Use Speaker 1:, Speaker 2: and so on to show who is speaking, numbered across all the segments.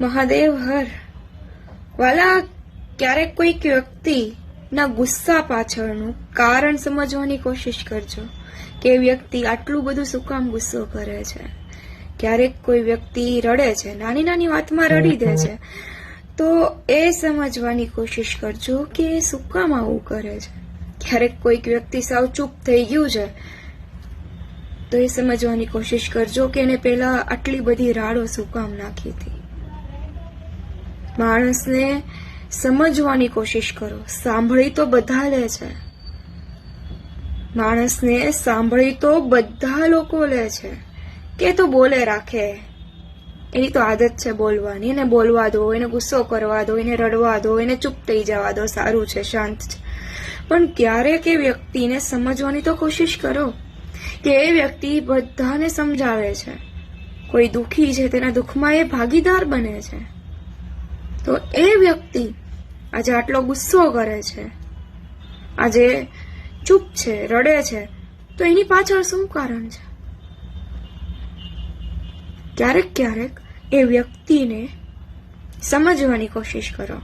Speaker 1: મહાદેવ હર. વાલા, ક્યારેક કોઈક વ્યક્તિ ના ગુસ્સા પાછળનું કારણ સમજવાની કોશિશ કરજો કે વ્યક્તિ આટલું બધું શું કામ ગુસ્સો કરે છે. ક્યારેક કોઈ વ્યક્તિ રડે છે, નાની નાની વાતમાં રડી દે છે, તો એ સમજવાની કોશિશ કરજો કે શું કામ આવું કરે છે. ક્યારેક કોઈક વ્યક્તિ સાવ ચૂપ થઈ ગયું છે, તો એ સમજવાની કોશિશ કરજો કે એને પહેલા આટલી બધી રાડો શું કામ નાખી હતી. માણસને સમજવાની કોશિશ કરો. સાંભળી તો બધા લે છે. માણસને સાંભળી તો બધા લોકો લે છે. કે તો બોલે રાખે. એની તો આદત છે બોલવાની. એને બોલવા દો, એને ગુસ્સો કરવા દો, એને રડવા દો, એને ચૂપ થઈ જવા દો. સારું છે, શાંત છે. પણ ક્યારેક એ વ્યક્તિને સમજવાની તો કોશિશ કરો કે એ વ્યક્તિ બધાને સમજાવે છે. કોઈ દુઃખી છે, તેના દુઃખમાં એ ભાગીદાર બને છે. તો એ વ્યક્તિ આજે આટલો ગુસ્સો કરે છે. આજે ચૂપ છે, રડે છે, તો એની પાછળ શું કારણ છે? ક્યારેક ક્યારેક એ વ્યક્તિને સમજવાની કોશિશ કરો.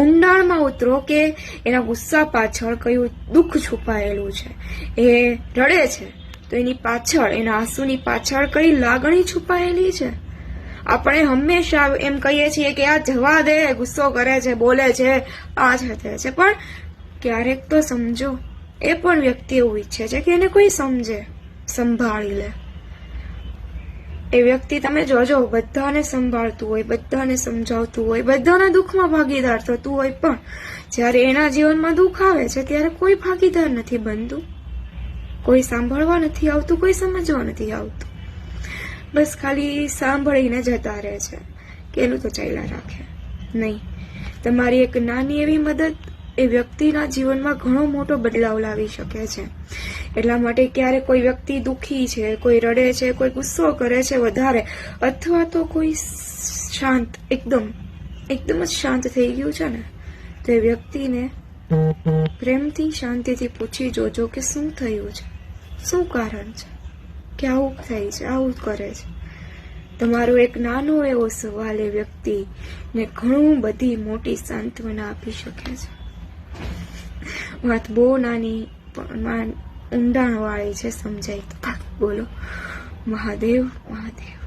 Speaker 1: ઊંડાણમાં ઉતરો કે એના ગુસ્સા પાછળ કયું દુઃખ છુપાયેલું છે. એ રડે છે, તો એની પાછળ, એના આંસુની પાછળ કઈ લાગણી છુપાયેલી છે? આપણે હંમેશા એમ કહીએ છીએ કે આ જવા દે, ગુસ્સો કરે છે, બોલે છે, આ તે છે. પણ ક્યારેક તો સમજો, એ પણ વ્યક્તિ એવું ઈચ્છે છે કે એને કોઈ સમજે, સંભાળી લે. એ વ્યક્તિ તમે જોજો, બધાને સંભાળતું હોય, બધાને સમજાવતું હોય, બધાના દુઃખમાં ભાગીદાર થતું હોય પણ જ્યારે એના જીવનમાં દુઃખ આવે છે ત્યારે કોઈ ભાગીદાર નથી બનતું. કોઈ સાંભળવા નથી આવતું, કોઈ સમજવા નથી આવતું. બસ ખાલી સાંભળીને જતા રહે છે, કે એનું તો ચાલ્યા રાખે. નહીં, તમારી એક નાની એવી મદદ એ વ્યક્તિના જીવનમાં ઘણો મોટો બદલાવ લાવી શકે છે. એટલા માટે ક્યારે કોઈ વ્યક્તિ દુઃખી છે, કોઈ રડે છે, કોઈ ગુસ્સો કરે છે વધારે, અથવા તો કોઈ શાંત, એકદમ એકદમ જ શાંત થઈ ગયું છે ને, તો એ વ્યક્તિને પ્રેમથી શાંતિથી પૂછી જોજો કે શું થયું છે, શું કારણ છે, કે આવું થાય છે, આવું કરે છે. તમારો એક નાનો એવો સવાલ એ વ્યક્તિને ઘણું બધી મોટી સાંત્વના આપી શકે છે. વાત બહુ નાની, પણ ઊંડાણ વાળી છે, સમજાય બોલો. મહાદેવ મહાદેવ.